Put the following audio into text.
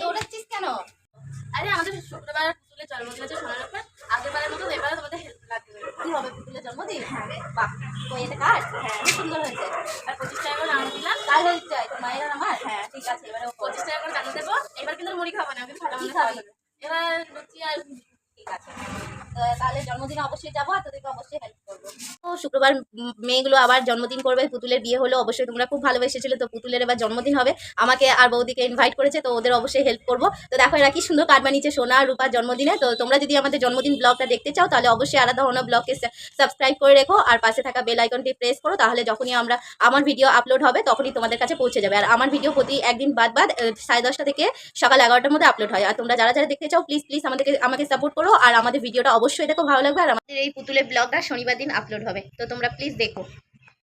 দৌড়াচ্ছিস কেন? আরে আমাদের শুক্রবার পুতুলের জন্মদিন আছে সোনার উপর আগের বারের মতো এবারে তোমাদের হেল্প লাগবে। কি হবে পুতুলের জন্মদিন? হ্যাঁ। বাহ তো এটা কাজ হ্যাঁ। খুব সুন্দর হয়েছে। আর পঁচিশ টাকা করে রাউন্ড দিলাম। মায়ের আর আমার? হ্যাঁ। ঠিক আছে এবারে পঁচিশ টাকা করে টাকা দেবো। এবার কিন্তু মুড়ি খাব না কিন্তু ভালো মন্দ খাওয়া এবার লুচি আর ঠিক আছে। তাহলে জন্মদিনে অবশ্যই যাব আর তোদেরকে অবশ্যই হেল্প করব। শুক্রবার মেয়েগুলো আবার জন্মদিন করবে। পুতুলের বিয়ে হলো, অবশ্যই তোমরা খুব ভালোবেসেছিলে তো পুতুলের এবার জন্মদিন হবে। আমাকে আর বৌদিকে ইনভাইট করেছে, তো ওদের অবশ্যই হেল্প করব। তো দেখো এরা কি সুন্দর কার্ড বানিয়েছে সোনা রূপার জন্মদিনে। তো তোমরা যদি আমাদের জন্মদিন ব্লগটা দেখতে চাও, তাহলে অবশ্যই আলাদা অন্য ব্লগকে সাবস্ক্রাইব করে রেখো। আর পাশে থাকা বেল আইকনটি প্রেস করো, তাহলে যখনই আমরা আমার ভিডিও আপলোড হবে, তখনই তোমাদের কাছে পৌঁছে যাবে। আর আমার ভিডিও প্রতি একদিন বাদ বাদ সাড়ে দশটা থেকে সকাল এগারোটার মধ্যে আপলোড হয়। আর তোমরা যারা যারা দেখতে চাও প্লিজ প্লিজ আমাদেরকে, আমাকে সাপোর্ট করো। আর আমাদের ভিডিওটা অবশ্যই দেখো, ভালো লাগবে। আর আমাদের এই পুতুলের ব্লগটা শনিবার দিন আপলোড হবে। তো তোমরা প্লিজ দেখো।